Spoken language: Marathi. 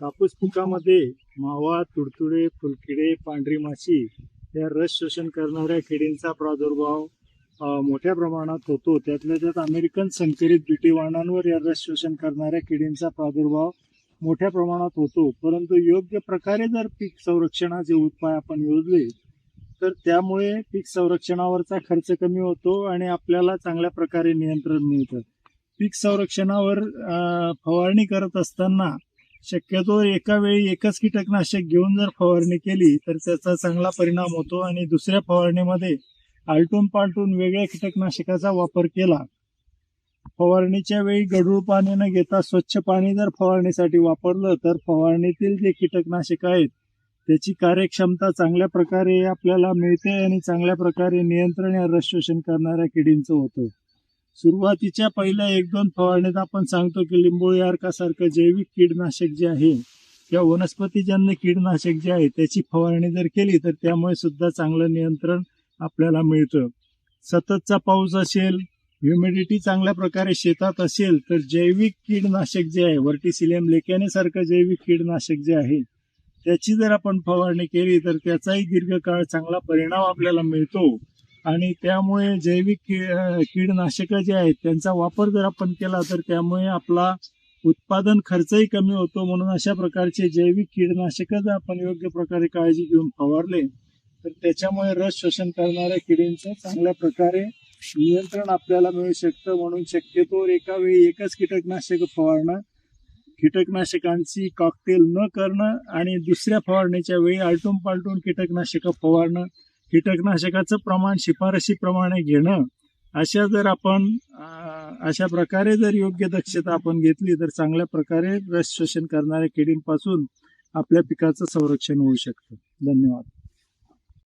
कापूस पिकामध्ये मावा तुडतुडे फुलकिडे पांढरी माशी या रस शोषण करणाऱ्या किडींचा प्रादुर्भाव मोठ्या प्रमाणात होतो. त्यातल्या त्यात अमेरिकन संकरित बिटी वाणांवर या रस शोषण करणाऱ्या किडींचा प्रादुर्भाव मोठ्या प्रमाणात होतो. परंतु योग्य प्रकारे जर पीक संरक्षणाचे उपाय आपण योजले तर त्यामुळे पीक संरक्षणावरचा खर्च कमी होतो आणि आपल्याला चांगल्या प्रकारे नियंत्रण मिळतं. पीक संरक्षणावर फवारणी करत असताना शक्यतो एका वेळी एकच कीटकनाशक घेऊन जर फवारणी केली तर त्याचा चांगला परिणाम होतो. आणि दुसऱ्या फवारणीमध्ये आलटून पालटून वेगळ्या कीटकनाशकाचा वापर केला. फवारणीच्या वेळी गढूळ पाणी न घेता स्वच्छ पाणी जर फवारणीसाठी वापरलं तर फवारणीतील जे कीटकनाशक आहेत त्याची कार्यक्षमता चांगल्या प्रकारे आपल्याला मिळते आणि चांगल्या प्रकारे नियंत्रण या रस शोषण करणाऱ्या किडींचं होतं. सुरुवातीच्या पहिल्या एक दोन फवारणीत आपण सांगतो की लिंबोळी अर्कासारखं जैविक कीडनाशक जे आहे किंवा वनस्पतीजन्य कीडनाशक जे आहे त्याची फवारणी जर केली तर त्यामुळे सुद्धा चांगलं नियंत्रण आपल्याला मिळतं. सततचा पाऊस असेल ह्युमिडिटी चांगल्या प्रकारे शेतात असेल तर जैविक कीडनाशक जे आहे वर्टिसिलियम लेकॅने सारखं जैविक कीडनाशक जे आहे त्याची जर आपण फवारणी केली तर त्याचाही दीर्घकाळ चांगला परिणाम आपल्याला मिळतो. आणि त्यामुळे जैविक कीडनाशक जे आहेत त्यांचा वापर जर आपण केला तर त्यामुळे आपला उत्पादन खर्चही कमी होतो. म्हणून अशा प्रकारचे जैविक कीडनाशक जर आपण योग्य प्रकारे काळजी घेऊन फवारले तर त्याच्यामुळे रस शोषण करणाऱ्या किडींचं चांगल्या प्रकारे नियंत्रण आपल्याला मिळू शकतं. म्हणून शक्यतो एका वेळी एकच कीटकनाशक फवारणं कीटकनाशकांची कॉकटेल न करणं आणि दुसऱ्या फवारणीच्या वेळी आलटून पालटून कीटकनाशकं फवारणं कीटकनाशकाचं प्रमाण शिफारशीप्रमाणे घेणं अशा जर आपण अशा प्रकारे जर योग्य दक्षता आपण घेतली तर चांगल्या प्रकारे रस शोषण करणाऱ्या किडींपासून आपल्या पिकाचं संरक्षण होऊ शकतं. धन्यवाद.